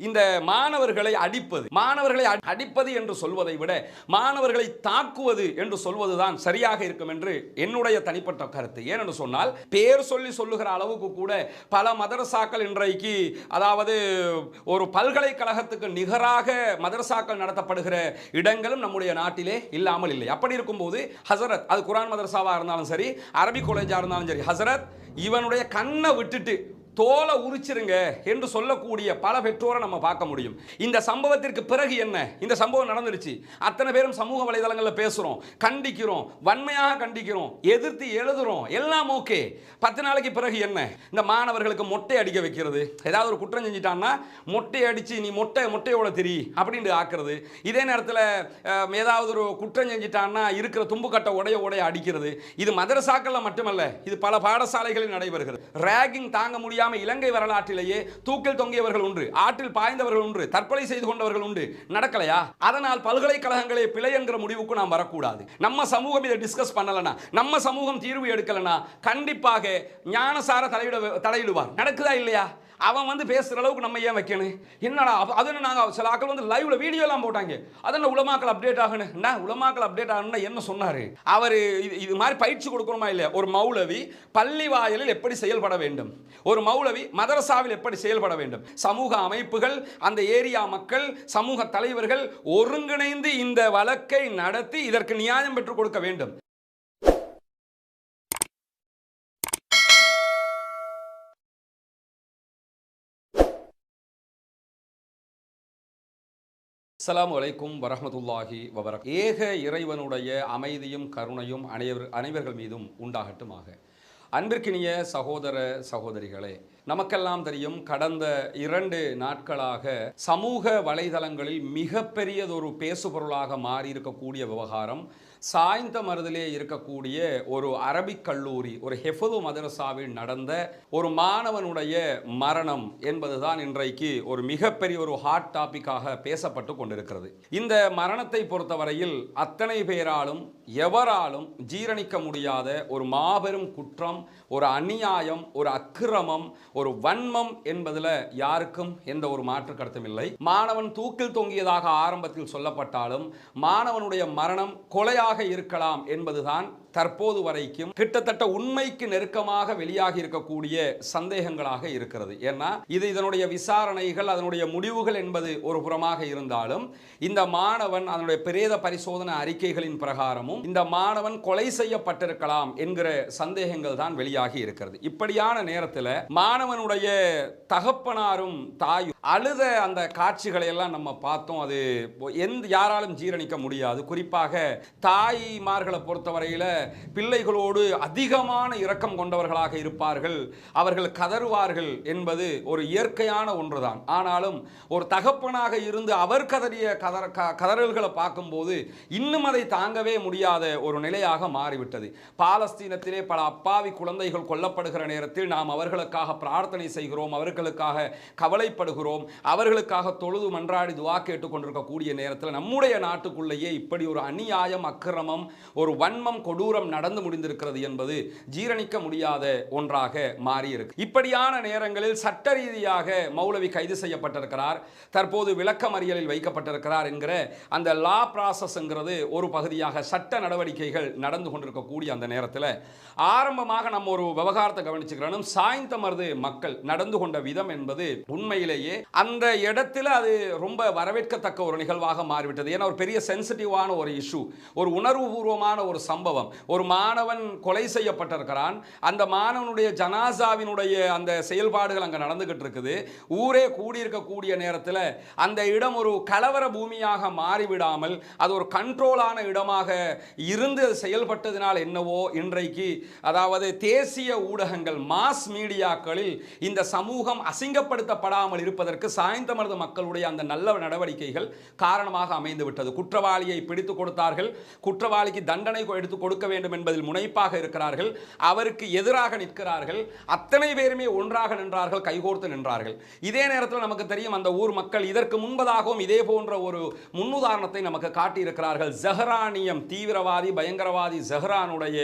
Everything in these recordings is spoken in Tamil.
இந்த மாணவர்களை அடிப்பது மாணவர்களை அடிப்பது என்று சொல்வதை விட மாணவர்களை தாக்குவது என்று சொல்வதுதான் சரியாக இருக்கும் என்று என்னுடைய தனிப்பட்ட கருத்து. ஏனென்று சொன்னால் பேர் சொல்லி சொல்லுகிற அளவுக்கு கூட பல மதரசாக்கள் இன்றைக்கு அதாவது ஒரு பல்கலைக்கழகத்துக்கு நிகராக மதரசாக்கள் நடத்தப்படுகிற இடங்களும் நம்முடைய நாட்டிலே இல்லாமல் இல்லை. அப்படி இருக்கும்போது ஹசரத் அது குரான் மதரசாவாக இருந்தாலும் சரி அரபி காலேஜா இருந்தாலும் சரி ஹசரத் இவனுடைய கண்ணை விட்டுட்டு தோலை உரிச்சிருங்க என்று சொல்லக்கூடிய பல பெற்றோரை நம்ம பார்க்க முடியும். இந்த சம்பவத்திற்கு பிறகு என்ன? இந்த சம்பவம் நடந்துருச்சு. அத்தனை பேரும் சமூக வலைதளங்களில் பேசுகிறோம் கண்டிக்கிறோம் வன்மையாக கண்டிக்கிறோம் எதிர்த்து எழுதுறோம் எல்லாம் ஓகே. பத்து நாளைக்கு பிறகு என்ன? இந்த மாணவர்களுக்கு மொட்டை அடிக்க வைக்கிறது. ஏதாவது ஒரு குற்றம் செஞ்சிட்டான்னா மொட்டை அடித்து நீ மொட்டை மொட்டையோட திரி? அப்படின்ட்டு ஆக்குறது. இதே நேரத்தில் ஏதாவது ஒரு குற்றம் செஞ்சிட்டான்னா இருக்கிற தும்புக்கட்டை உடைய உடைய அடிக்கிறது. இது மதரசாக்களில் மட்டுமல்ல இது பல பாடசாலைகளில் நடைபெறுகிறது. ரேகிங் தாங்க முடியாம இலங்கை வரலாற்றிலேயே தூக்கில் தொங்கியவர்கள் உண்டு ஆற்றில் பாய்ந்தவர்கள் உண்டு தற்கொலை செய்து கொண்டவர்கள் உண்டு. நடக்கலையா? அதனால் பல்கலைக்கழகங்களே பிழை என்கிற முடிவுக்கு நாம் வரக்கூடாது. நம்ம சமூகம் இதை டிஸ்கஸ் பண்ணலனா நம்ம சமூகம் தீர்வு எடுக்கலனா கண்டிப்பாக ஞானசார தலையிட தலையிடுவார். நடக்குதா இல்லையா? அவன் வந்து பேசுகிற அளவுக்கு நம்ம ஏன் வைக்கணும்? என்னடா அப்ப அது நாங்கள் சில ஆக்கள் வந்து லைவ்ல வீடியோலாம் போட்டாங்க. அதென்ன உலமாக்கள் அப்டேட் ஆகணும் என்ன உலமாக்கள் அப்டேட் ஆகணும்னா என்ன சொன்னார்? அவர் இது இது மாதிரி பயிற்சி கொடுக்கணுமா இல்லையா? ஒரு மௌலவி பள்ளி வாயிலில் எப்படி செயல்பட வேண்டும்? ஒரு மௌலவி மதரசாவில் எப்படி செயல்பட வேண்டும்? சமூக அமைப்புகள் அந்த ஏரியா மக்கள் சமூக தலைவர்கள் ஒருங்கிணைந்து இந்த வழக்கை நடத்தி இதற்கு நியாயம் பெற்றுக் கொடுக்க வேண்டும். அஸ்லாம் வலைக்கும் வரமத்துல்லாஹி வபரக். ஏக இறைவனுடைய அமைதியும் கருணையும் அனைவர் அனைவர்கள் மீதும் உண்டாகட்டுமாக. அன்பிற்கினிய சகோதர சகோதரிகளே நமக்கெல்லாம் தெரியும் கடந்த இரண்டு நாட்களாக சமூக வலைதளங்களில் மிகப்பெரியதொரு பேசுபொருளாக மாறி இருக்கக்கூடிய விவகாரம் சாய்ந்த மருதிலே இருக்கக்கூடிய ஒரு அரபிக் கல்லூரி ஒரு ஹெஃபது மதரசாவில் நடந்த ஒரு மாணவனுடைய மரணம் என்பதுதான் இன்றைக்கு ஒரு மிகப்பெரிய ஒரு ஹாட் டாபிக்காக பேசப்பட்டு கொண்டிருக்கிறது. இந்த மரணத்தை பொறுத்தவரையில் அத்தனை பேராலும் எவராலும் ஜீரணிக்க முடியாத ஒரு மாபெரும் குற்றம் ஒரு அநியாயம் ஒரு அக்கிரமம் ஒரு வன்மம் என்பதில் யாருக்கும் எந்த ஒரு மாற்று கருத்தும் இல்லை. மாணவன் தூக்கில் தொங்கியதாக ஆரம்பத்தில் சொல்லப்பட்டாலும் மாணவனுடைய மரணம் கொலையாக இருக்கலாம் என்பதுதான் தற்போது வரைக்கும் கிட்டத்தட்ட உண்மைக்கு நெருக்கமாக வெளியாகி இருக்கக்கூடிய சந்தேகங்களாக இருக்கிறது. ஏன்னா இது இதனுடைய விசாரணைகள் அதனுடைய முடிவுகள் என்பது ஒரு புறமாக இருந்தாலும் இந்த மாணவன் அதனுடைய பிரேத பரிசோதனை அறிக்கைகளின் பிரகாரமும் இந்த மாணவன் கொலை செய்யப்பட்டிருக்கலாம் என்கிற சந்தேகங்கள் தான் வெளியாகி இருக்கிறது. இப்படியான நேரத்தில் மாணவனுடைய தகப்பனாரும் தாயும் அழுத அந்த காட்சிகளை எல்லாம் நம்ம பார்த்தோம். அது எந்த யாராலும் ஜீரணிக்க முடியாது. குறிப்பாக தாய்மார்களை பொறுத்தவரையில் பிள்ளைகளோடு அதிகமான இரக்கம் கொண்டவர்களாக இருப்பார்கள். அவர்கள் கதறுவார்கள் என்பது ஒரு இயற்கையான ஒன்றுதான். ஆனாலும் ஒரு தகப்பனாக இருந்து அவர் கதறிய கதற கதறல்களை பார்க்கும்போது இன்னும் அதை தாங்கவே முடியாத ஒரு நிலையாக மாறிவிட்டது. பாலஸ்தீனத்திலே பல அப்பாவி குழந்தைகள் கொல்லப்படுகிற நேரத்தில் நாம் அவர்களுக்காக பிரார்த்தனை செய்கிறோம் அவர்களுக்காக கவலைப்படுகிறோம் அவர்களுக்காக தொழுது மன்றாடி துவா கேட்டுக்கொண்டிருக்கக்கூடிய நேரத்தில் நம்முடைய நாட்டுக்குள்ளேயே இப்படி ஒரு அநியாயம் அக்கிரமம் ஒரு வன்மம் கொடூர தூரம் நடந்து முடிந்திருக்கிறது என்பது ஜீரணிக்க முடியாத ஒன்றாக மாறியிருக்கு. இப்படியான நேரங்களில் சட்ட ரீதியாக மௌலவி கைது செய்யப்பட்டிருக்கிறார். தற்போது விளக்கமறியலில் வைக்கப்பட்டிருக்கிறார் என்கிற அந்த லா ப்ராசஸ்ங்கிறது ஒரு பகுதியாக சட்ட நடவடிக்கைகள் நடந்து கொண்டிருக்கக்கூடிய அந்த நேரத்தில் ஆரம்பமாக நம்ம ஒரு விவகாரத்தை கவனிச்சுக்கிறோம். சாய்ந்தமர்து மக்கள் நடந்து கொண்ட விதம் என்பது உண்மையிலேயே அந்த இடத்துல அது ரொம்ப வரவேற்கத்தக்க ஒரு நிகழ்வாக மாறிவிட்டது. ஏன்னா ஒரு பெரிய சென்சிட்டிவான ஒரு இஷ்யூ ஒரு உணர்வுபூர்வமான ஒரு சம்பவம் ஒரு மாணவன் கொலை செய்யப்பட்டிருக்கிறான். அந்த மாணவனுடைய ஜனாசாவினுடைய அந்த செயல்பாடுகள் அங்கே நடந்துகிட்டு இருக்குது. ஊரே கூடியிருக்கக்கூடிய நேரத்தில் அந்த இடம் ஒரு கலவர பூமியாக மாறிவிடாமல் அது ஒரு கண்ட்ரோலான இடமாக இருந்து அது செயல்பட்டதினால் என்னவோ இன்றைக்கு அதாவது தேசிய ஊடகங்கள் மாஸ் மீடியாக்களில் இந்த சமூகம் அசிங்கப்படுத்தப்படாமல் இருப்பதற்கு சாய்ந்தமர்ந்த மக்களுடைய அந்த நல்ல நடவடிக்கைகள் காரணமாக அமைந்து விட்டது குற்றவாளியை பிடித்து கொடுத்தார்கள். குற்றவாளிக்கு தண்டனை எடுத்து கொடுக்க வேண்டும் என்பதில் முனைப்பாக இருக்கிறார்கள். அவருக்கு எதிராக நிற்கிறார்கள். அத்தனை பேருமே ஒன்றாக நின்றார்கள் கைகோர்த்து நின்றார்கள். இதே நேரத்தில் நமக்கு தெரியும் அந்த ஊர் மக்கள் இதற்கு முன்பதாகவும் இதே போன்ற ஒரு முன்னுதாரணத்தை நமக்கு காட்டியிருக்கிறார்கள். ஜஹரானியம் தீவிரவாதி பயங்கரவாதி ஜஹரானுடைய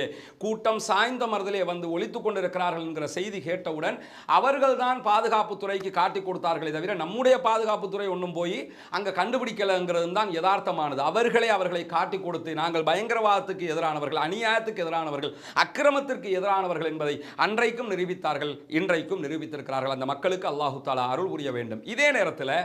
கூட்டம் சாய்ந்த மருதிலே வந்து ஒழித்துக் கொண்டிருக்கிறார்கள் என்கிற செய்தி கேட்டவுடன் அவர்கள்தான் பாதுகாப்புத்துறைக்கு காட்டி கொடுத்தார்களே தவிர நம்முடைய பாதுகாப்புத்துறை ஒன்றும் போய் அங்கே கண்டுபிடிக்கலைங்கிறது தான் யதார்த்தமானது. அவர்களே அவர்களை காட்டி கொடுத்து நாங்கள் பயங்கரவாதத்துக்கு எதிரானவர்கள். அநியாயத்துக்கு எதிரானவர்கள் அக்கிரமத்திற்கு எதிரானவர்கள் என்பதை அன்றைக்கும் நிரூபித்தார்கள் இன்றைக்கும் நிரூபித்திருக்கிறார்கள். அந்த மக்களுக்கு அல்லாஹு தாலா அருள் புரிய வேண்டும். இதே நேரத்தில்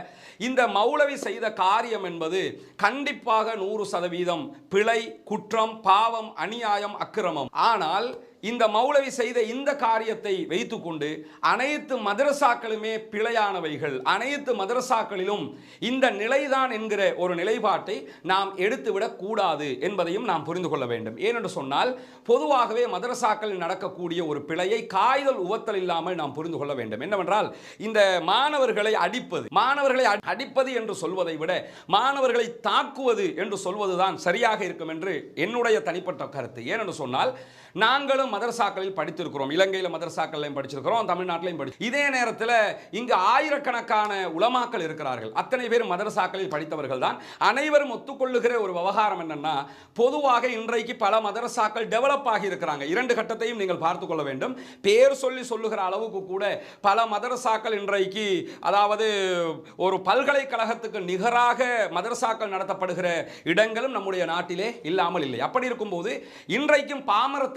இந்த மௌலவி செய்த காரியம் என்பது கண்டிப்பாக நூறு சதவீதம் பிழை குற்றம் பாவம் அநியாயம் அக்கிரமம். ஆனால் இந்த மௌலவி செய்த இந்த காரியத்தை வைத்துக்கொண்டு அனைத்து மதரசாக்களுமே பிழையானவைகள். அனைத்து மதரசாக்களிலும் இந்த நிலைதான் என்கிற ஒரு நிலைப்பாட்டை நாம் எடுத்துவிடக் கூடாது என்பதையும் நாம் புரிந்து கொள்ள வேண்டும். ஏனென்று சொன்னால் பொதுவாகவே மதரசாக்களில் நடக்கக்கூடிய ஒரு பிழையை காய்தல் உவத்தல் இல்லாமல் நாம் புரிந்து கொள்ள வேண்டும். என்னவென்றால் இந்த மாணவர்களை அடிப்பது மாணவர்களை அடிப்பது என்று சொல்வதை விட மாணவர்களை தாக்குவது என்று சொல்வதுதான் சரியாக இருக்கும் என்று என்னுடைய தனிப்பட்ட கருத்து. ஏனென்று சொன்னால் நாங்களும் மதரசாக்களில் படித்திருக்கிறோம். இலங்கையில் மதரசாக்கள்லையும் படிச்சிருக்கிறோம். தமிழ்நாட்டிலையும் படி இதே நேரத்தில் இங்கு ஆயிரக்கணக்கான உலமாக்கள் இருக்கிறார்கள். அத்தனை பேர் மதரசாக்களில் படித்தவர்கள் தான். அனைவரும் ஒத்துக்கொள்ளுகிற ஒரு விவகாரம் என்னன்னா பொதுவாக இன்றைக்கு பல மதரசாக்கள் டெவலப் ஆகி இருக்கிறாங்க. இரண்டு கட்டத்தையும் நீங்கள் பார்த்து கொள்ள வேண்டும். பேர் சொல்லி சொல்லுகிற அளவுக்கு கூட பல மதரசாக்கள் இன்றைக்கு அதாவது ஒரு பல்கலைக்கழகத்துக்கு நிகராக மதரசாக்கள் நடத்தப்படுகிற இடங்களும் நம்முடைய நாட்டிலே இல்லாமல் இல்லை. அப்படி இருக்கும்போது இன்றைக்கும்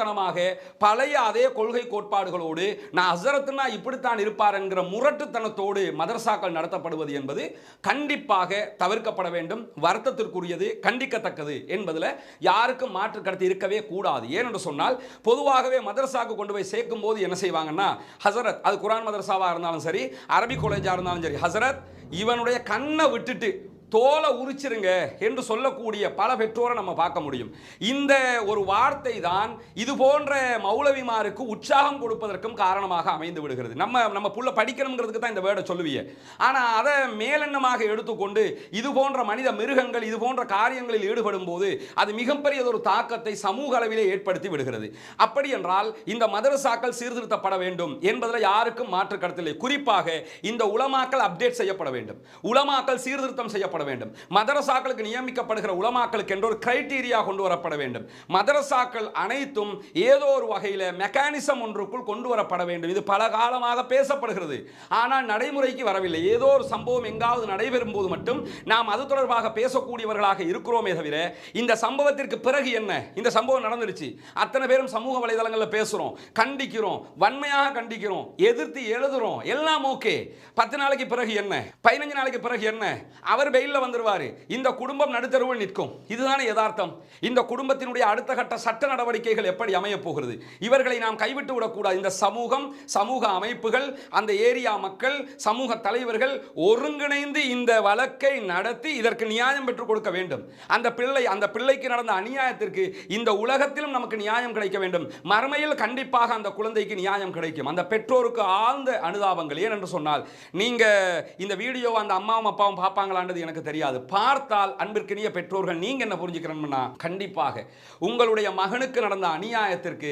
பாமரத்தனமாக பழைய அதே கொள்கை கோட்பாடுகளோடு நான் ஹசரத்துனா இப்படித்தான் இருப்பார் என்கிற முரட்டுத்தனத்தோடு மதரசாக்கள் நடத்தப்படுவது என்பது கண்டிப்பாக தவிர்க்கப்பட வேண்டும் வருத்தத்திற்குரியது கண்டிக்கத்தக்கது என்பதில் யாருக்கும் மாற்று கடத்தி இருக்கவே கூடாது. ஏனென்று சொன்னால் பொதுவாகவே மதரசாக்கு கொண்டு போய் சேர்க்கும் போது என்ன செய்வாங்கன்னா ஹசரத் அது குரான் மதரசாவாக இருந்தாலும் சரி அரபி காலேஜாக இருந்தாலும் சரி ஹசரத் இவனுடைய கண்ணை விட்டுட்டு தோலை உரிச்சிருங்க என்று சொல்லக்கூடிய பல பெற்றோரை நம்ம பார்க்க முடியும். இந்த ஒரு வார்த்தை தான் இது போன்ற மௌலவிமாருக்கு உற்சாகம் கொடுப்பதற்கும் காரணமாக அமைந்து விடுகிறது. நம்ம நம்ம புள்ள படிக்கணுங்கிறதுக்கு தான் இந்த வேர்டை சொல்லுவீங்க ஆனால் அதை மேலெண்ணமாக எடுத்துக்கொண்டு இது போன்ற மனித மிருகங்கள் இது போன்ற காரியங்களில் ஈடுபடும் போது அது மிகப்பெரிய ஒரு தாக்கத்தை சமூக அளவிலே ஏற்படுத்தி விடுகிறது. அப்படி என்றால் இந்த மதரசாக்கள் சீர்திருத்தப்பட வேண்டும் என்பதில் யாருக்கும் மாற்று கருத்தில்லை குறிப்பாக இந்த உலமாக்கள் அப்டேட் செய்யப்பட வேண்டும். உலமாக்கள் சீர்திருத்தம் செய்யப்பட வேண்டும். மதரசாக்களுக்கு நியமிக்கப்படுகிற உலமாக்களுக்கு என்ற ஒரு கிரைட்டீரியா கொண்டு வரப்பட வேண்டும். மதரசாக்கள் அனைத்தும் ஏதோ ஒரு வகையில் மெக்கானிசம் ஒன்றுக்குள் கொண்டு வரப்பட வேண்டும். இது பல காலமாக பேசப்படுகிறது. ஆனால் நடைமுறைக்கு வரவில்லை. ஏதோ ஒரு சம்பவம் எங்காவது நடைபெறும் போது மட்டும் நாம் அது தொடர்பாக பேசக்கூடியவர்களாக இருக்கிறோமே தவிர இந்த சம்பவத்திற்கு பிறகு என்ன? இந்த சம்பவம் நடந்துருச்சு அத்தனை பேரும் சமூக வலைதளங்களில் பேசுகிறோம் கண்டிக்கிறோம் வன்மையாக கண்டிக்கிறோம் எதிர்த்து எழுதுறோம். எல்லாம் ஓகே பத்து நாளைக்கு பிறகு என்ன? பதினஞ்சு நாளைக்கு பிறகு என்ன? அவர் பெயில் ஜெயிலில் வந்துடுவார் இந்த குடும்பம் நடுத்தருவில் நிற்கும். இதுதானே யதார்த்தம். இந்த குடும்பத்தினுடைய அடுத்த கட்ட சட்ட நடவடிக்கைகள் எப்படி அமையப் போகிறது? இவர்களை நாம் கைவிட்டு விடக்கூடாது. இந்த சமூகம் சமூக அமைப்புகள் அந்த ஏரியா மக்கள் சமூக தலைவர்கள் ஒருங்கிணைந்து இந்த வழக்கை நடத்தி இதற்கு நியாயம் பெற்றுக் கொடுக்க வேண்டும். அந்த பிள்ளை அந்த பிள்ளைக்கு நடந்த அநியாயத்திற்கு இந்த உலகத்திலும் நமக்கு நியாயம் கிடைக்க வேண்டும். மறுமையில் கண்டிப்பாக அந்த குழந்தைக்கு நியாயம் கிடைக்கும். அந்த பெற்றோருக்கு ஆழ்ந்த அனுதாபங்கள். ஏனென்று சொன்னால் நீங்க இந்த வீடியோ அந்த அம்மாவும் அப்பாவும் பார்ப்பாங்களான்றது எனக்கு தெரியாது. பார்த்தால் அன்பிற்கினிய பெற்றோர்கள் நீங்க என்ன புரிஞ்சுக்கிறோம்னா கண்டிப்பாக உங்களுடைய மகனுக்கு நடந்த அநியாயத்திற்கு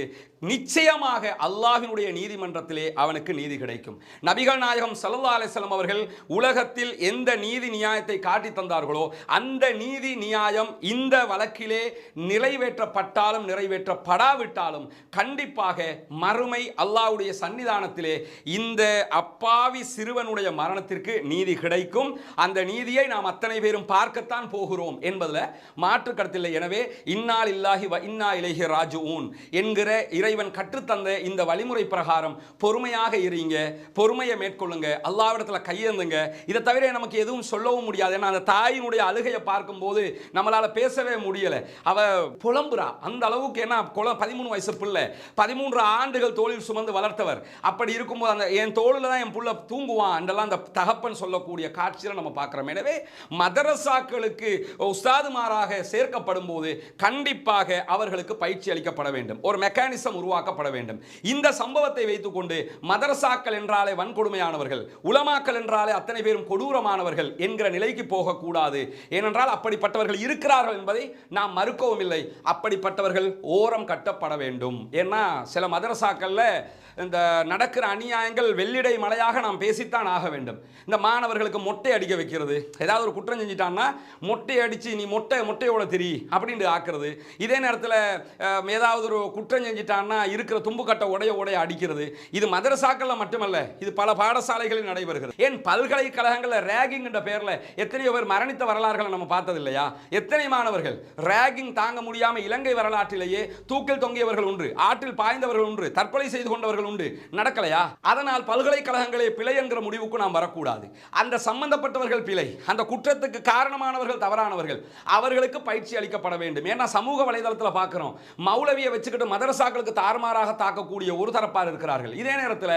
நிச்சயமாக அல்லாஹினுடைய நீதிமன்றத்திலே அவனுக்கு நீதி கிடைக்கும். நபிகள் நாயகம் சல்லா அலிஸ்லாம் அவர்கள் உலகத்தில் எந்த நீதி நியாயத்தை காட்டி தந்தார்களோ அந்த நீதி நியாயம் இந்த வழக்கிலே நிறைவேற்றப்பட்டாலும் நிறைவேற்றப்படாவிட்டாலும் கண்டிப்பாக மறுமை அல்லாஹ்வுடைய சன்னிதானத்திலே இந்த அப்பாவி சிறுவனுடைய மரணத்திற்கு நீதி கிடைக்கும். அந்த நீதியை நாம் அத்தனை பேரும் பார்க்கத்தான் போகிறோம் என்பதில் மாற்று கருத்தில்லை. எனவே இன்னால் இல்லாஹி வ இன்னா இலகி ராஜு ஊன் என்கிற இறைவன் கற்றுத்தந்த இந்த வழிமுறை பிரகாரம் பொறுமையாக இருங்க பொறுமையை மேற்கொள்ளுங்க அல்லாவிடத்தில் கையேந்துங்க. இதை தவிர நமக்கு எதுவும் சொல்லவும் முடியாது. ஏன்னா அந்த தாயினுடைய அழுகையை பார்க்கும்போது நம்மளால பேசவே முடியல. அவ புலம்புறா. அந்த அளவுக்கு என்ன குல பதிமூணு வயசு பிள்ளை. பதிமூன்று ஆண்டுகள் தோளில் சுமந்து வளர்த்தவர். அப்படி இருக்கும்போது அந்த என் தோளில் தான் என் புள்ள தூங்குவான் என்றெல்லாம் அந்த தகப்பன் சொல்லக்கூடிய காட்சியில் நம்ம பார்க்குறோம். எனவே மதரசாக்களுக்கு உஸ்தாதுமாராக சேர்க்கப்படும் போது கண்டிப்பாக அவர்களுக்கு பயிற்சி அளிக்கப்பட வேண்டும். ஒரு மெக்கானிசம் உருவாக்கப்பட வேண்டும். இந்த சம்பவத்தை வைத்துக்கொண்டு மதரசாக்கள் என்றாலே வன்கொடுமையானவர்கள் உலமாக்கள் என்றாலே அத்தனை பேரும் கொடூரமானவர்கள் என்கிற நிலைக்கு போகக்கூடாது. ஏனென்றால் அப்படிப்பட்டவர்கள் இருக்கிறார்கள் என்பதை நாம் மறுக்கவும் இல்லை. அப்படிப்பட்டவர்கள் ஓரம் கட்டப்பட வேண்டும். ஏன்னா சில மதரசாக்கள்ல இந்த நடக்கிற அநியாயங்கள் வெள்ளிடை மலையாக நாம் பேசித்தான் ஆக வேண்டும். இந்த மாணவர்களுக்கு மொட்டை அடிக்க வைக்கிறது. ஏதாவது ஒரு குற்றம் செஞ்சிட்டான்னா மொட்டை அடித்து நீ மொட்டை மொட்டையோட திரி? அப்படின்ட்டு ஆக்குறது. இதே நேரத்தில் ஏதாவது ஒரு குற்றம் செஞ்சிட்டான்னா இருக்கிற தும்புக்கட்டை உடைய உடைய அடிக்கிறது. இது மதரசாக்களில் மட்டுமல்ல இது பல பாடசாலைகளில் நடைபெறுகிறது. ஏன் பல்கலைக்கழகங்களில் ரேகிங் என்ற பேரில் எத்தனையோ பேர் மரணித்த வரலாறுகளை நம்ம பார்த்தது இல்லையா எத்தனை மாணவர்கள் ரேகிங் தாங்க முடியாமல் இலங்கை வரலாற்றிலேயே தூக்கில் தொங்கியவர்கள் உண்டு ஆற்றில் பாய்ந்தவர்கள் உண்டு தற்கொலை செய்து கொண்டவர்கள் உண்டு நடக்கலையா? அதனால் பல்கலைக்கழகங்களே பிழை என்கிற முடிவுக்கு நாம் வரக்கூடாது. அந்த சம்பந்தப்பட்டவர்கள் பிழை அந்த குற்றத்துக்கு காரணமானவர்கள் தவறானவர்கள். அவர்களுக்கு பயிற்சி அளிக்கப்பட வேண்டும். ஏன்னா சமூக வலைதளத்தில் பார்க்குறோம் மௌலவியை வச்சுக்கிட்டு மதரசாக்களுக்கு தாறுமாறாக தாக்கக்கூடிய ஒரு தரப்பார் இருக்கிறார்கள். இதே நேரத்தில்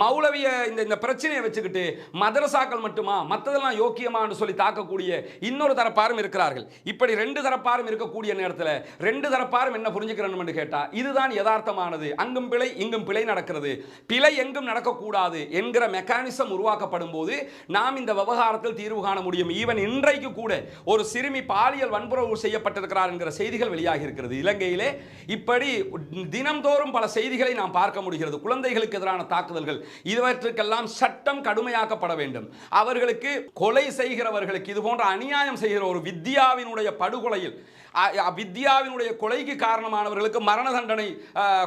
மௌலவிய இந்த இந்த பிரச்சனையை வச்சுக்கிட்டு மதரசாக்கள் மட்டுமா மற்றதெல்லாம் யோக்கியமானு சொல்லி தாக்கக்கூடிய இன்னொரு தரப்பாரும் இருக்கிறார்கள். இப்படி ரெண்டு தரப்பாரும் இருக்கக்கூடிய நேரத்தில் ரெண்டு தரப்பாரும் என்ன புரிஞ்சுக்கிறோம் என்று இதுதான் யதார்த்தமானது. அங்கும் பிழை இங்கும் பிழை நடக்கிறது. பிழை எங்கும் நடக்கக்கூடாது என்கிற மெக்கானிசம் உருவாக்கப்படும் போது நாம் இந்த விவகாரத்தில் தீர்வு காண முடியும். ஈவன் இன்றைக்கு கூட ஒரு சிறுமி பாலியல் வன்புறவு செய்யப்பட்டிருக்கிறார் என்கிற செய்திகள் வெளியாகி இருக்கிறது. இலங்கையிலே இப்படி தினம்தோறும் பல செய்திகளை நாம் பார்க்க முடிகிறது. குழந்தைகளுக்கு எதிரான தாக்குதல்கள் இவற்றுக்கெல்லாம் சட்டம் கடுமையாக்கப்பட வேண்டும். அவர்களுக்கு கொலை செய்கிறவர்களுக்கு இது போன்ற அநியாயம் செய்கிற ஒரு வித்யாவினுடைய படுகொலையில் வித்யாவினுடைய கொலைக்கு காரணமானவர்களுக்கு மரண தண்டனை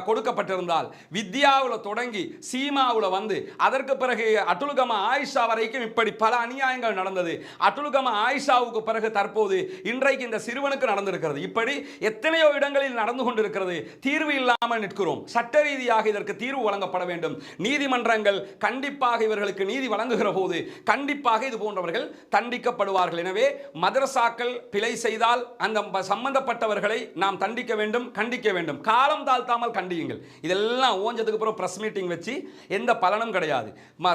கொடுக்கப்பட்டிருந்தால் வித்யாவில் தொடங்கி சீமாவில் வந்து அதற்கு பிறகு அட்டுலுகம ஆயிஷா வரைக்கும் இப்படி பல அநியாயங்கள் நடந்தது. அட்டுலுகம ஆயிஷாவுக்கு பிறகு தற்போது இன்றைக்கு இந்த சிறுவனுக்கு நடந்திருக்கிறது. இப்படி எத்தனையோ இடங்களில் நடந்து கொண்டிருக்கிறது. தீர்வு இல்லாமல் நிற்கிறோம். சட்ட ரீதியாக இதற்கு தீர்வு வழங்கப்பட வேண்டும். நீதிமன்றங்கள் கண்டிப்பாக இவர்களுக்கு நீதி வழங்குகிற போது கண்டிப்பாக இது போன்றவர்கள் தண்டிக்கப்படுவார்கள். எனவே மதரசாக்கள் பிழை செய்தால் அந்த சம்பந்தப்பட்டவர்களை நாம் தண்டிக்க வேண்டும் கண்டிக்க வேண்டும். காலம் தாழ்த்தாமல் கண்டியுங்கள். இதெல்லாம் ஓஞ்சதுக்கு அப்புறம் ப்ரெஸ் மீட்டிங் வச்சு எந்த பலனும் கிடையாது.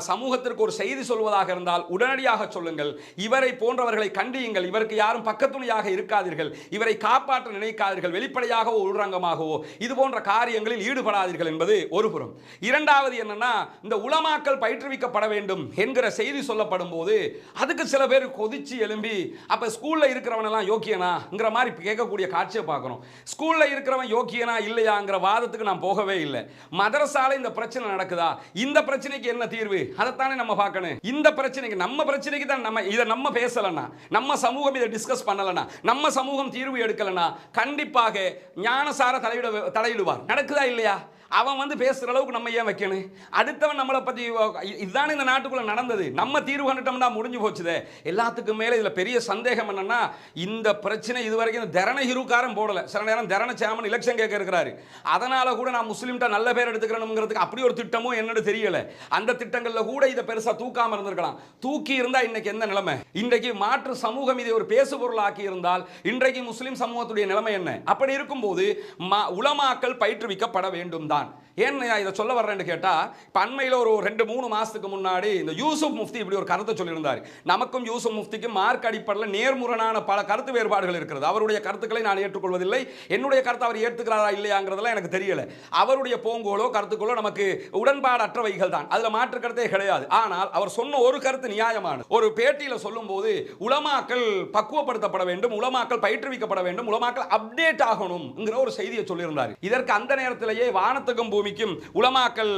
சமூகத்திற்கு ஒரு செய்தி சொல்வதாக இருந்தால் உடனடியாக சொல்லுங்கள். இவரை போன்றவர்களை கண்டியுங்கள். இவருக்கு யாரும் பக்கத்துணையாக இருக்காதீர்கள். இவரை காப்பாற்ற நினைக்காதீர்கள். வெளிப்படையாகவோ உள்ரங்கமாகவோ. இது போன்ற காரியங்களில் ஈடுபடாதீர்கள் என்பது ஒரு புறம். இரண்டாவது என்னன்னா இந்த உளமாக்கல் பயிற்றுவிக்கப்பட வேண்டும் என்கிற செய்தி சொல்லப்படும் போது அதுக்கு சில பேர் கொதிச்சு எழும்பி அப்ப ஸ்கூல்ல இருக்கிறவனெல்லாம் யோக்கியனாங்கிற மாதிரி கேட்கக்கூடிய காட்சியை பார்க்குறோம் ஸ்கூல்ல இருக்கிறவன் யோக்கியனா இல்லையாங்கிற வாதத்துக்கு நான் போகவே இல்லை. மதரசால இந்த பிரச்சனை நடக்குதா? இந்த பிரச்சனைக்கு என்ன தீர்வு? அதைத்தானே நம்ம பார்க்கணும். இந்த பிரச்சனைக்கு நம்ம பிரச்சனைக்கு தான் நம்ம இதை நம்ம பேசலன்னா நம்ம சமூகம் இதை டிஸ்கஸ் பண்ணலைன்னா நம்ம சமூகம் தீர்வு எடுக்கலனா கண்டிப்பாக ஞானசார தலையிட தலையிடுவார். நடக்குதா இல்லையா? அவன் வந்து பேசுகிற அளவுக்கு நம்ம ஏன் வைக்கணும்? அடுத்தவன் நம்மளை பற்றி இதுதான் இந்த நாட்டுக்குள்ளே நடந்தது. நம்ம தீர்வு கண்டுட்டோம்னா முடிஞ்சு போச்சுதே. எல்லாத்துக்கும் மேலே இதில் பெரிய சந்தேகம் என்னென்னா இந்த பிரச்சனை இது வரைக்கும் இந்த தரண ஹிருக்காரன் போடலை. சில நேரம் தரண சேமன் எலெக்ஷன் கேட்க இருக்கிறாரு. அதனால் கூட நான் முஸ்லீம்கிட்ட நல்ல பேர் எடுத்துக்கிறணுங்கிறதுக்கு அப்படி ஒரு திட்டமும் என்னன்னு தெரியலை. அந்த திட்டங்களில் கூட இதை பெருசாக தூக்காமல் இருந்திருக்கலாம். தூக்கி இருந்தால் இன்னைக்கு எந்த நிலைமை? இன்றைக்கு மாற்று சமூகம் இதை ஒரு பேசு பொருளாக்கி இருந்தால் இன்றைக்கு முஸ்லீம் சமூகத்துடைய நிலைமை என்ன? அப்படி இருக்கும்போது ம- உலமாக்கள் பயிற்றுவிக்கப்பட வேண்டும் தான் கொண்டிருக்கிறான் ஏன் நான் இதை சொல்ல வர்றேன்னு கேட்டா இப்ப அண்மையில் ஒரு ரெண்டு மூணு மாதத்துக்கு முன்னாடி இந்த யூசுப் முஃப்தி இப்படி ஒரு கருத்தை சொல்லியிருந்தார். நமக்கும் யூசுப் முஃப்திக்கும் மார்க் அடிப்படையில் நேர்முரணான பல கருத்து வேறுபாடுகள் இருக்கிறது. அவருடைய கருத்துக்களை நான் ஏற்றுக்கொள்வதில்லை. என்னுடைய கருத்தை அவர் ஏற்றுக்கிறாரா இல்லையாங்கிறதெல்லாம் எனக்கு தெரியல. அவருடைய போங்கோலோ கருத்துக்களோ நமக்கு உடன்பாடற்றவைகள் தான். அதுல மாற்று கருத்தே கிடையாது. ஆனால் அவர் சொன்ன ஒரு கருத்து நியாயமான ஒரு பேட்டியில சொல்லும்போது உலமாக்கள் பக்குவப்படுத்தப்பட வேண்டும் உலமாக்கள் பயிற்றுவிக்கப்பட வேண்டும் உலமாக்கள் அப்டேட் ஆகணும்ங்கிற ஒரு செய்தியை சொல்லியிருந்தார். இதற்கு அந்த நேரத்திலேயே வானத்துக்கும் பூமி பூமிக்கும் உலமாக்கல்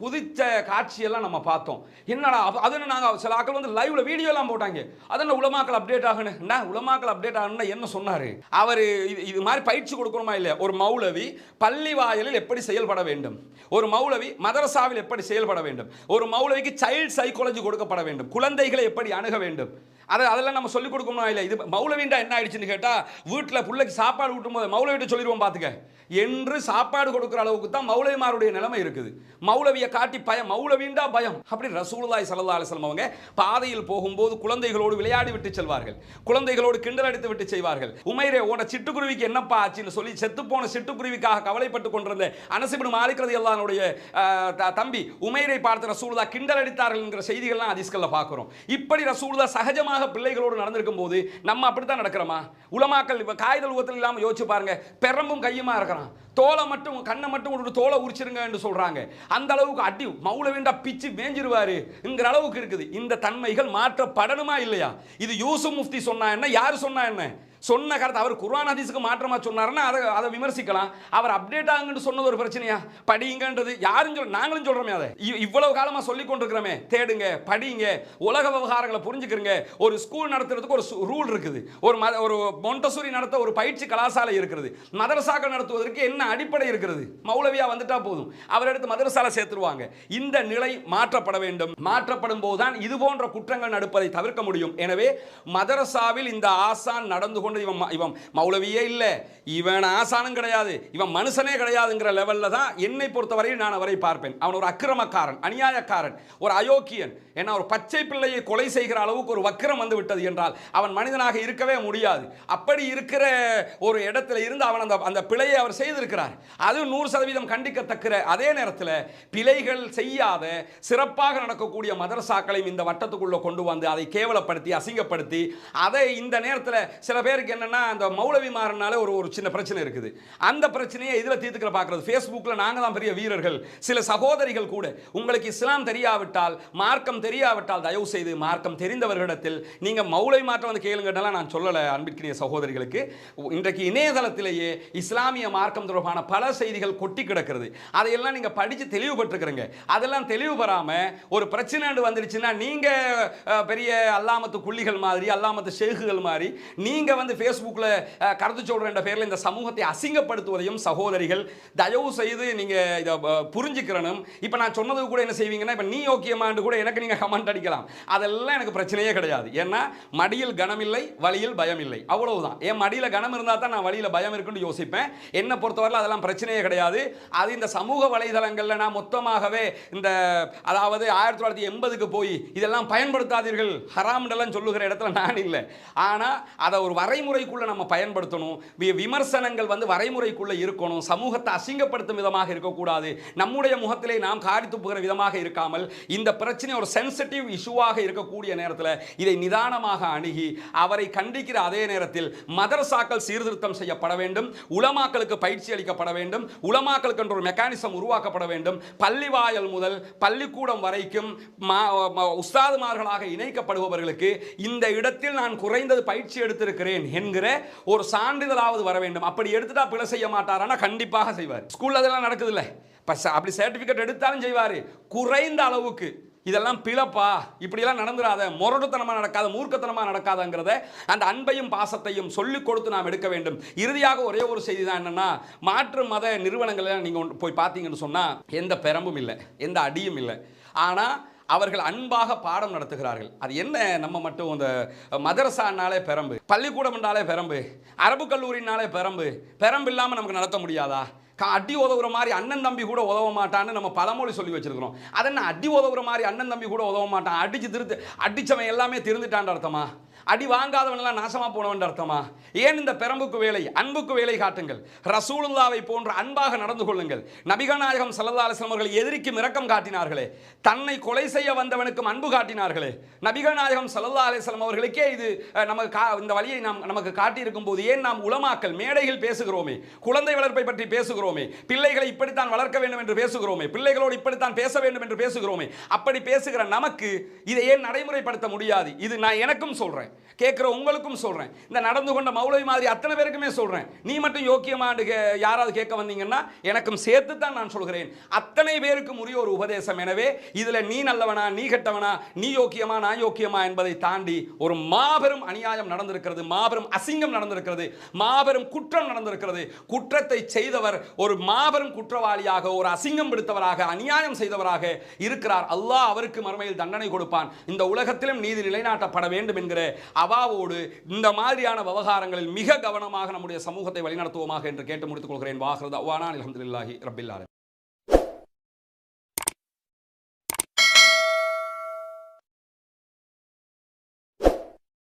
குதித்த காட்சியெல்லாம் நம்ம பார்த்தோம். என்னடா அது நாங்கள் சில ஆக்கள் வந்து லைவ்ல வீடியோ எல்லாம் போட்டாங்க. அதென்ன உலமாக்கள் அப்டேட் ஆகணும் என்ன உலமாக்கள் அப்டேட் ஆகணும்னா என்ன சொன்னாரு? அவர் இது இது மாதிரி பயிற்சி கொடுக்கணுமா இல்லையா? ஒரு மௌலவி பள்ளி வாயிலில் எப்படி செயல்பட வேண்டும்? ஒரு மௌலவி மதரசாவில் எப்படி செயல்பட வேண்டும்? ஒரு மௌலவிக்கு சைல்ட் சைக்காலஜி கொடுக்கப்பட வேண்டும். குழந்தைகளை எப்படி அணுக வேண்டும்? அதை அதெல்லாம் நம்ம சொல்லிக் கொடுக்கணும் இல்லை இது மௌலவின்டா என்ன ஆயிடுச்சுன்னு கேட்டால் வீட்டில் பிள்ளைக்கு சாப்பாடு ஊட்டும் போது மௌலவிட்ட சொல்லிடுவோம் பார்த்துக்க என்று சாப்பாடு கொடுக்குற அளவுக்கு தான் மௌலவிமாருடைய நிலைமை இருக்குது. மௌலவியை காட்டி பயம் மௌலவின்டா பயம். அப்படி ரசூலுல்லாஹி ஸல்லல்லாஹு அலிஸ்லம் அவங்க பாதையில் போகும்போது குழந்தைகளோடு விளையாடி விட்டு செல்வார்கள். குழந்தைகளோடு கிண்டல் அடித்து விட்டு செய்வார்கள். உமைரே உன சிட்டுக்குருவிக்கு என்னப்பா ஆச்சுன்னு சொல்லி செத்துப்போன சிட்டுக்குருவிக்காக கவலைப்பட்டு கொண்டிருந்த அனசிபின் மாலிக்கிறது எல்லாருடைய தம்பி உமைரை பார்த்து ரசூலுல்லா கிண்டல் அடித்தார்கள் என்கிற செய்திகள்லாம் அதிஸ்கல்ல பார்க்குறோம். இப்படி ரசூலுல்லா சகஜமாக உலக பிள்ளைகளோடு நடந்திருக்கும் போது நம்ம அப்படித்தான் நடக்கிறோமா? உலமாக்கள் இப்போ காய்தல் உகத்தில் இல்லாமல் யோசிச்சு பாருங்க. பெரம்பும் கையுமா இருக்கிறான். தோலை மட்டும் கண்ணை மட்டும் ஒரு தோலை உரிச்சிருங்க என்று சொல்றாங்க. அந்த அளவுக்கு அடி மௌலவிண்டா பிச்சு மேஞ்சிருவாருங்கிற அளவுக்கு இருக்குது. இந்த தன்மைகள் மாற்றப்படணுமா இல்லையா? இது யூசுப் முஃப்தி சொன்னா என்ன? யார் சொன்னா என்ன? சொன்ன கருத்தை அவர் குர்வான் ஹதீஸுக்கு மாற்றமாக சொன்னாருன்னா அதை அதை விமர்சிக்கலாம். அவர் அப்டேட் ஆகுங்கன்னு சொன்னது ஒரு பிரச்சனையா? படிங்கன்றது யாரும் சொல்ல நாங்களும் சொல்கிறோமே அதை. இவ்வளவு காலமாக சொல்லி கொண்டிருக்கிறோமே. தேடுங்க படிங்க உலக விவகாரங்களை புரிஞ்சுக்கிறங்க. ஒரு ஸ்கூல் நடத்துறதுக்கு ஒரு ரூல் இருக்குது. ஒரு மத ஒரு மொண்டசூரி நடத்த ஒரு பயிற்சி கலாசாலை இருக்கிறது. மதரசாக்கள் நடத்துவதற்கு என்ன அடிப்படை இருக்கிறது? மௌலவியா வந்துட்டா போதும். அவர் எடுத்து மதரசாலை சேர்த்துருவாங்க. இந்த நிலை மாற்றப்பட வேண்டும். மாற்றப்படும் போதுதான் இது போன்ற குற்றங்கள் நடப்பதை தவிர்க்க முடியும். எனவே மதரசாவில் இந்த ஆசான் நடந்து கொண்டு கொண்டு இவன் இவன் மௌலவியே இல்லை. இவன் ஆசானும் கிடையாது. இவன் மனுஷனே கிடையாதுங்கிற லெவலில் தான் என்னை பொறுத்தவரையில் நான் அவரை பார்ப்பேன். அவன் ஒரு அக்கிரமக்காரன் அநியாயக்காரன் ஒரு அயோக்கியன். ஏன்னா ஒரு பச்சை பிள்ளையை கொலை செய்கிற அளவுக்கு ஒரு வக்கிரம் வந்து விட்டது என்றால் அவன் மனிதனாக இருக்கவே முடியாது. அப்படி இருக்கிற ஒரு இடத்துல இருந்து அவன் அந்த அந்த பிழையை அவர் செய்திருக்கிறார். அது நூறு சதவீதம் கண்டிக்கத்தக்கிற அதே நேரத்தில் பிழைகள் செய்யாத சிறப்பாக நடக்கக்கூடிய மதரசாக்களையும் இந்த வட்டத்துக்குள்ளே கொண்டு வந்து அதை கேவலப்படுத்தி அசிங்கப்படுத்தி அதை இந்த நேரத்தில் சில பேர் பேருக்கு என்னென்னா அந்த மௌலவி மௌலவிமாரனால ஒரு ஒரு சின்ன பிரச்சனை இருக்குது. அந்த பிரச்சனையை இதில் தீர்த்துக்கிற பார்க்குறது ஃபேஸ்புக்கில் நாங்கள் தான் பெரிய வீரர்கள். சில சகோதரிகள் கூட உங்களுக்கு இஸ்லாம் தெரியாவிட்டால் மார்க்கம் தெரியாவிட்டால் தயவு செய்து மார்க்கம் தெரிந்தவர்களிடத்தில் நீங்கள் மௌலை மாற்றம் வந்து கேளுங்கட்டெல்லாம் நான் சொல்லலை அன்பிற்கினிய சகோதரிகளுக்கு. இன்றைக்கு இணையதளத்திலேயே இஸ்லாமிய மார்க்கம் தொடர்பான பல செய்திகள் கொட்டி கிடக்கிறது. அதையெல்லாம் நீங்கள் படித்து தெளிவுபட்டுருக்குறீங்க. அதெல்லாம் தெளிவு பெறாமல் ஒரு பிரச்சனை வந்துருச்சுன்னா நீங்கள் பெரிய அல்லாமத்து குள்ளிகள் மாதிரி அல்லாமத்து ஷேகுகள் மாதிரி நீங்கள் வந்து ஃபேஸ்புக்கில் கருத்து சொல்கிற பேரில் இந்த சமூகத்தை அசிங்கப்படுத்துவதையும் சகோதரிகள் தயவு செய்து நீங்கள் இதை புரிஞ்சுக்கிறனும் புரிஞ்சுக்கிறணும். இப்போ நான் சொன்னது கூட என்ன செய்வீங்கன்னா இப்போ நீ ஓகேமான்னு கூட எனக்கு நீங்கள் கமெண்ட் அடிக்கலாம். அதெல்லாம் எனக்கு பிரச்சனையே கிடையாது. ஏன்னா மடியில் கனமில்லை வழியில் பயம் இல்லை அவ்வளவுதான். என் மடியில் கனம் இருந்தால் தான் நான் வழியில் பயம் இருக்குன்னு யோசிப்பேன். என்னை பொறுத்தவரையில் அதெல்லாம் பிரச்சனையே கிடையாது. அது இந்த சமூக வலைதளங்களில் நான் மொத்தமாகவே இந்த அதாவது ஆயிரத்தி தொள்ளாயிரத்தி எண்பதுக்கு போய் இதெல்லாம் பயன்படுத்தாதீர்கள். ஹராம்டெல்லாம் சொல்லுகிற இடத்துல நான் இல்லை. ஆனால் அதை ஒரு வரை வரைமுறைக்குள்ளே நம்ம பயன்படுத்தணும். விமர்சனங்கள் வந்து வரைமுறைக்குள்ளே இருக்கணும். சமூகத்தை அசிங்கப்படுத்தும் விதமாக இருக்கக்கூடாது. நம்முடைய முகத்திலே நாம் காரி துப்புகிற விதமாக இருக்காமல் இந்த பிரச்சனை ஒரு சென்சிட்டிவ் இஷ்யூவாக இருக்கக்கூடிய நேரத்தில் இதை நிதானமாக அணுகி அவரை கண்டிக்கிற அதே நேரத்தில் மதரசாக்கள் சீர்திருத்தம் செய்யப்பட வேண்டும். உலமாக்களுக்கு பயிற்சி அளிக்கப்பட வேண்டும். உலமாக்களுக்கு என்ற ஒரு மெக்கானிசம் உருவாக்கப்பட வேண்டும். பள்ளிவாயல் முதல் பள்ளிக்கூடம் வரைக்கும் உஸ்தாதுமார்களாக இணைக்கப்படுபவர்களுக்கு இந்த இடத்தில் நான் குறைந்தது பயிற்சி எடுத்திருக்கிறேன். என்கிற ஒரு சான்றிதழாவது வர வேண்டும். அப்படி எடுத்துட்டா பிழை செய்ய மாட்டாரானா கண்டிப்பாக செய்வார். ஸ்கூலில் அதெல்லாம் நடக்குது இல்லை அப்படி சர்டிஃபிகேட் எடுத்தாலும் செய்வார். குறைந்த அளவுக்கு. இதெல்லாம் பிழப்பா? இப்படியெல்லாம் நடந்துடாத முரடுத்தனமாக நடக்காத மூர்க்கத்தனமாக நடக்காதங்கிறத அந்த அன்பையும் பாசத்தையும் சொல்லிக் கொடுத்து நாம் எடுக்க வேண்டும். இறுதியாக ஒரே ஒரு செய்தி தான் என்னென்னா மாற்று மத நிறுவனங்களை நீங்கள் போய் பார்த்தீங்கன்னு சொன்னால் எந்த பெரம்பும் இல்லை. எந்த அடியும் இல்லை. ஆனால் அவர்கள் அன்பாக பாடம் நடத்துகிறார்கள். அது என்ன? நம்ம மட்டும் இந்த மதரசானாலே பெரம்பு பள்ளிக்கூடம் என்றாலே பெரம்பு அரபு கல்லூரினாலே பெரம்பு பெரம்பு இல்லாமல் நமக்கு நடத்த முடியாதா? அடி உதவுற மாதிரி அண்ணன் தம்பி கூட உதவ மாட்டான்னு நம்ம பழமொழி சொல்லி வச்சிருக்கிறோம். அதென்ன அடி உதவுற மாதிரி அண்ணன் தம்பி கூட உதவ மாட்டான்? அடிச்சு திருத்து அடிச்சவன் எல்லாமே திருந்துட்டான்ற அர்த்தமா? அடி வாங்காதவனெல்லாம் நாசமாக போனவன் அர்த்தமா? ஏன் இந்த பெரம்புக்கு வேலை? அன்புக்கு வேலை காட்டுங்கள். ரசூலுல்லாவை போன்ற அன்பாக நடந்து கொள்ளுங்கள். நபிகநாயகம் சல்லா அலிஸ்லாம் அவர்கள் எதிரிக்கும் இரக்கம் காட்டினார்களே. தன்னை கொலை செய்ய வந்தவனுக்கும் அன்பு காட்டினார்களே. நபிகநாயகம் சல்லா அலிஸ்லாம் அவர்களுக்கே இது நமக்கு கா- இந்த வழியை நாம் நமக்கு காட்டியிருக்கும் போது ஏன் நாம் உலமாக்கல் மேடையில் பேசுகிறோமே? குழந்தை வளர்ப்பை பற்றி பேசுகிறோமே? பிள்ளைகளை இப்படித்தான் வளர்க்க வேண்டும் என்று பேசுகிறோமே? பிள்ளைகளோடு இப்படித்தான் பேச வேண்டும் என்று பேசுகிறோமே? அப்படி பேசுகிற நமக்கு இதை ஏன் நடைமுறைப்படுத்த முடியாது? இது நான் எனக்கும் சொல்கிறேன் சொல்கிறேன் கேட்கிற உங்களுக்கும் சொல்றேன். இந்த நடந்து கொண்ட மௌலவி மாதிரி அத்தனை பேருக்குமே சொல்றேன். நீ மட்டும் யோக்கியமாண்டு கே- யாராவது கேட்க வந்தீங்கன்னா எனக்கும் சேர்த்து தான் நான் சொல்கிறேன். அத்தனை பேருக்கும் உரிய ஒரு உபதேசம் எனவே இதுல நீ நல்லவனா நீ கெட்டவனா நீ யோக்கியமா நான் யோக்கியமா என்பதை தாண்டி ஒரு மாபெரும் அநியாயம் நடந்திருக்கிறது மாபெரும் அசிங்கம் நடந்திருக்கிறது மாபெரும் குற்றம் நடந்திருக்கிறது. குற்றத்தை செய்தவர் ஒரு மாபெரும் குற்றவாளியாக ஒரு அசிங்கம் பிடித்தவராக அநியாயம் செய்தவராக இருக்கிறார். அல்லாஹ் அவருக்கு மறுமையில் தண்டனை கொடுப்பான். இந்த உலகத்திலும் நீதி நிலைநாட்டப்பட வேண்டும் என்கிற அவாவோடு இந்த மாதிரியான விவகாரங்களில் மிக கவனமாக நம்முடைய சமூகத்தை வழிநடத்துவோமாக என்று கேட்டு முடித்துக் கொள்கிறேன். வாகிறது அவ்வானா அலமதுல்லாஹி ரபில்லாரு